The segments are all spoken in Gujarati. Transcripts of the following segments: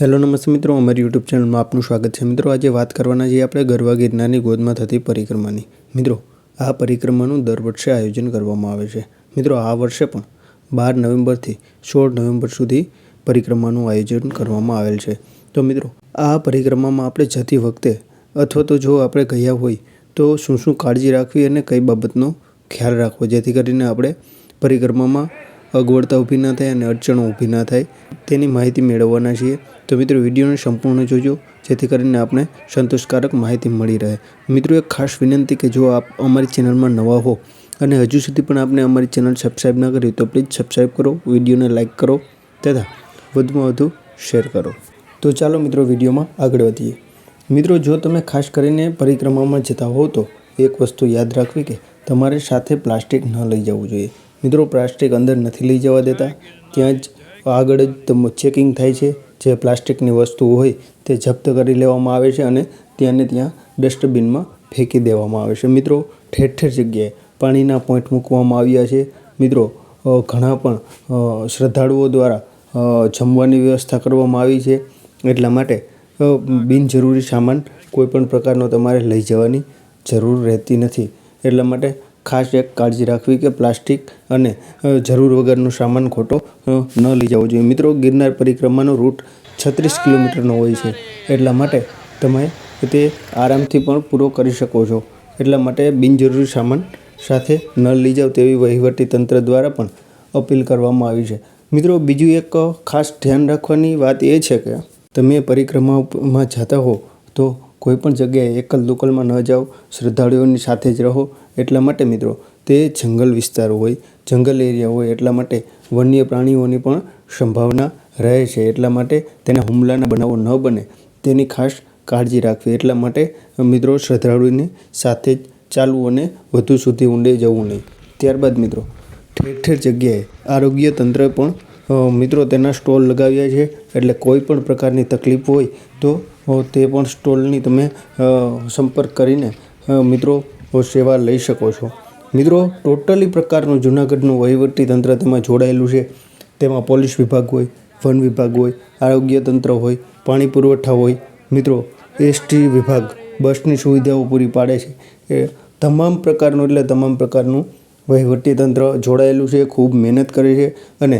હેલો નમસ્તે મિત્રો, અમારી યુટ્યુબ ચેનલમાં આપનું સ્વાગત છે. મિત્રો, આજે વાત કરવાના છીએ આપણે ગરવા ગિરનારની ગોદમાં થતી પરિક્રમાની. મિત્રો, આ પરિક્રમાનું દર વર્ષે આયોજન કરવામાં આવે છે. મિત્રો, આ વર્ષે પણ બાર નવેમ્બરથી સોળ નવેમ્બર સુધી પરિક્રમાનું આયોજન કરવામાં આવેલ છે. તો મિત્રો, આ પરિક્રમામાં આપણે જતી વખતે અથવા તો જો આપણે ગયા હોય, તો શું શું કાળજી રાખવી અને કઈ બાબતનો ખ્યાલ રાખવો? જેથી કરીને આપણે પરિક્રમામાં અગવડતા ઊભી ના થાય અને અડચણો ઊભી ના થાય તેની માહિતી મેળવવાના છીએ. તો મિત્રો, વિડીયોને સંપૂર્ણ જોજો, જેથી કરીને આપણે સંતોષકારક માહિતી મળી રહે. મિત્રો, એક ખાસ વિનંતી કે જો આપ અમારી ચેનલમાં નવા હો અને હજુ સુધી પણ આપણે અમારી ચેનલ સબસ્ક્રાઈબ ન કરી તો પ્લીઝ સબસ્ક્રાઈબ કરો, વિડીયોને લાઇક કરો તથા વધુમાં વધુ શેર કરો. તો ચાલો મિત્રો, વિડીયોમાં આગળ વધીએ. મિત્રો, જો તમે ખાસ કરીને પરિક્રમામાં જતા હોવ તો એક વસ્તુ યાદ રાખવી કે તમારે સાથે પ્લાસ્ટિક ન લઈ જવું જોઈએ. મિત્રો, પ્લાસ્ટિક અંદર નથી લઈ જવા દેતા. ત્યાં જ આગળ જ ચેકિંગ થાય છે. જે પ્લાસ્ટિકની વસ્તુઓ હોય તે જપ્ત કરી લેવામાં આવે છે અને ત્યાંને ત્યાં ડસ્ટબિનમાં ફેંકી દેવામાં આવે છે. મિત્રો, ઠેર ઠેર જગ્યાએ પાણીના પોઈન્ટ મૂકવામાં આવ્યા છે. મિત્રો ઘણા પણ શ્રદ્ધાળુઓ દ્વારા જમવાની વ્યવસ્થા કરવામાં આવી છે. એટલા માટે બિનજરૂરી સામાન કોઈપણ પ્રકારનો તમારે લઈ જવાની જરૂર રહેતી નથી. એટલા માટે ખાસ એક કાળજી રાખવી કે પ્લાસ્ટિક અને જરૂર વગરનો સામાન ખોટો ન લઈ જવો જોઈએ. મિત્રો, ગિરનાર પરિક્રમાનો રૂટ છત્રીસ કિલોમીટરનો હોય છે. એટલા માટે તમે તે આરામથી પણ પૂરો કરી શકો છો. એટલા માટે બિનજરૂરી સામાન સાથે ન લઈ જાઓ તેવી વહીવટી તંત્ર દ્વારા પણ અપીલ કરવામાં આવી છે. મિત્રો, બીજું એક ખાસ ધ્યાન રાખવાની વાત એ છે કે, તમે પરિક્રમામાં જતા હો તો કોઈપણ જગ્યાએ એકલ દુકલમાં ન જાઓ, શ્રદ્ધાળુઓની સાથે જ રહો. એટલા માટે મિત્રો, તે જંગલ વિસ્તાર હોય, જંગલ એરિયા હોય, એટલા માટે વન્ય પ્રાણીઓની પણ સંભાવના રહે છે. એટલા માટે તેના હુમલાના બનાવો ન બને. તેની ખાસ કાળજી રાખવી. એટલા માટે મિત્રો, શ્રદ્ધાળુઓની સાથે જ ચાલવું અને વધુ સુધી ઊંડે જવું નહીં. ત્યારબાદ મિત્રો, ઠેર ઠેર જગ્યાએ આરોગ્ય તંત્ર પણ મિત્રો તેના સ્ટોલ લગાવ્યા છે. એટલે કોઈ પણ પ્રકારની તકલીફ હોય તો તે પણ સ્ટોલની તમે સંપર્ક કરીને મિત્રો સેવા લઈ શકો છો. મિત્રો, ટોટલી પ્રકારનું જૂનાગઢનું વહીવટી તંત્ર તેમાં જોડાયેલું છે. તેમાં પોલીસ વિભાગ હોય, વન વિભાગ હોય, આરોગ્ય તંત્ર હોય, પાણી પુરવઠા હોય. મિત્રો, એસટી વિભાગ બસની સુવિધાઓ પૂરી પાડે છે. એ તમામ પ્રકારનું, એટલે તમામ પ્રકારનું વહીવટી તંત્ર જોડાયેલું છે, ખૂબ મહેનત કરે છે અને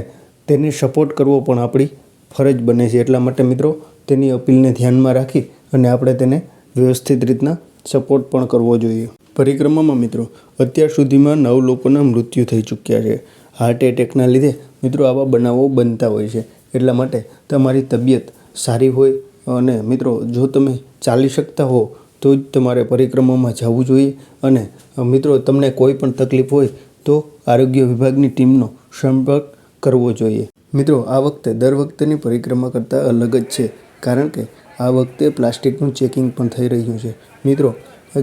તેને સપોર્ટ કરવો પણ આપણી ફરજ બને છે. એટલા માટે, મિત્રો તેની અપીલને ધ્યાનમાં રાખી અને આપણે તેને વ્યવસ્થિત રીતના સપોર્ટ પણ કરવો જોઈએ. પરિક્રમામાં મિત્રો, અત્યાર સુધીમાં નવ લોકોના મૃત્યુ થઈ ચૂક્યા છે. હાર્ટ એટેકના લીધે મિત્રો આવા બનાવો બનતા હોય છે. એટલા માટે તમારી તબિયત સારી હોય અને મિત્રો, જો તમે ચાલી શકતા હો, તો જ તમારે પરિક્રમામાં જવું જોઈએ અને મિત્રો, તમને કોઈ પણ તકલીફ હોય, તો આરોગ્ય વિભાગની ટીમનો સંપર્ક કરવો જોઈએ. મિત્રો, આ વખતે દર વખતેની પરિક્રમા કરતાં અલગ જ છે. કારણ કે આ વખતે પ્લાસ્ટિકનું ચેકિંગ પણ થઈ રહ્યું છે. મિત્રો,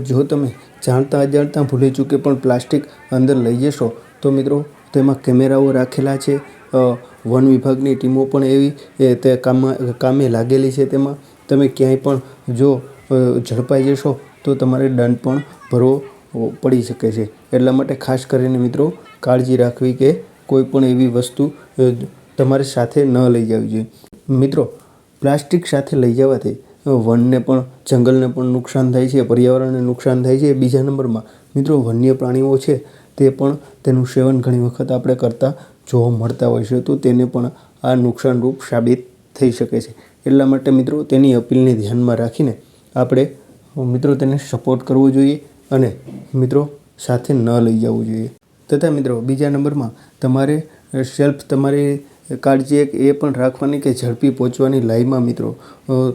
જો તમે જાણતા અજાણતા ભૂલી ચૂકે પણ પ્લાસ્ટિક અંદર લઈ જશો, તો મિત્રો, તેમાં કેમેરાઓ રાખેલા છે. વન વિભાગની ટીમો પણ એવી, એ તે કામમાં કામે લાગેલી છે તેમાં. તમે ક્યાંય પણ જો ઝડપાઈ જશો, તો તમારે દંડ પણ ભરવો પડી શકે છે. એટલા માટે ખાસ કરીને મિત્રો, કાળજી રાખવી કે કોઈ પણ એવી વસ્તુ તમારે સાથે ન લઈ જવી જોઈએ. મિત્રો પ્લાસ્ટિક સાથે લઈ જવાથી વનને પણ, જંગલને પણ નુકસાન થાય છે, પર્યાવરણને નુકસાન થાય છે. બીજા નંબરમાં, મિત્રો વન્ય પ્રાણીઓ છે, તે પણ તેનું સેવન ઘણી વખત આપણે કરતા જોવા મળતા હોય છે. તો તેને પણ આ નુકસાનરૂપ સાબિત થઈ શકે છે. એટલા માટે, મિત્રો, તેની અપીલને ધ્યાનમાં રાખીને આપણે મિત્રો, તેને સપોર્ટ કરવો જોઈએ અને, મિત્રો, સાથે ન લઈ જવું જોઈએ. તથા, મિત્રો, બીજા નંબરમાં તમારે સેલ્ફ તમારી કાળજી એક એ પણ રાખવાની કે ઝડપી પહોંચવાની લાઈમાં મિત્રો.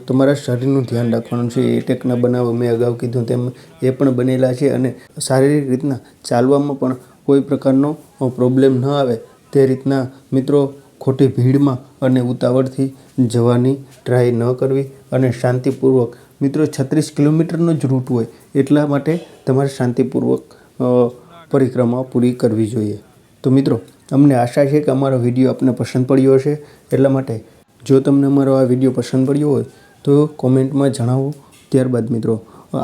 તમારા શરીરનું ધ્યાન રાખવાનું છે એટેકના બનાવો મેં અગાઉ કીધું તેમ એ પણ બનેલા છે અને શારીરિક રીતના ચાલવામાં પણ કોઈ પ્રકારનો પ્રોબ્લેમ ન આવે તે રીતના મિત્રો ખોટી ભીડમાં અને ઉતાવળથી જવાની ટ્રાય ન કરવી અને શાંતિપૂર્વક, મિત્રો છત્રીસ કિલોમીટરનો જ રૂટ હોય એટલા માટે તમારે શાંતિપૂર્વક પરિક્રમા પૂરી કરવી જોઈએ. તો મિત્રો અમને આશા છે કે અમારો વીડિયો આપને પસંદ પડ્યો હશે. એટલા માટે જો તમને અમારો આ વીડિયો પસંદ પડ્યો હોય, તો કોમેન્ટમાં જણાવો. ત્યારબાદ મિત્રો,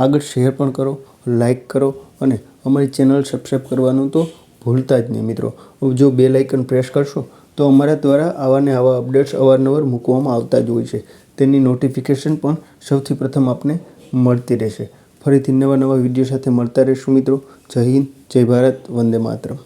આગળ શેર પણ કરો લાઇક કરો અને અમારી ચેનલ સબસ્ક્રાઈબ કરવાનું તો ભૂલતા જ નહીં મિત્રો. જો બે લાઇકન પ્રેસ કરશો, તો અમારા દ્વારા આવા ને આવા અપડેટ્સ અવારનવાર મૂકવામાં આવતા જ હોય છે. તેની નોટિફિકેશન પણ સૌથી પ્રથમ આપને મળતી રહેશે. ફરીથી નવા નવા વીડિયો સાથે મળતા રહીશું મિત્રો. જય હિન્દ, જય ભારત, વંદે માતરમ.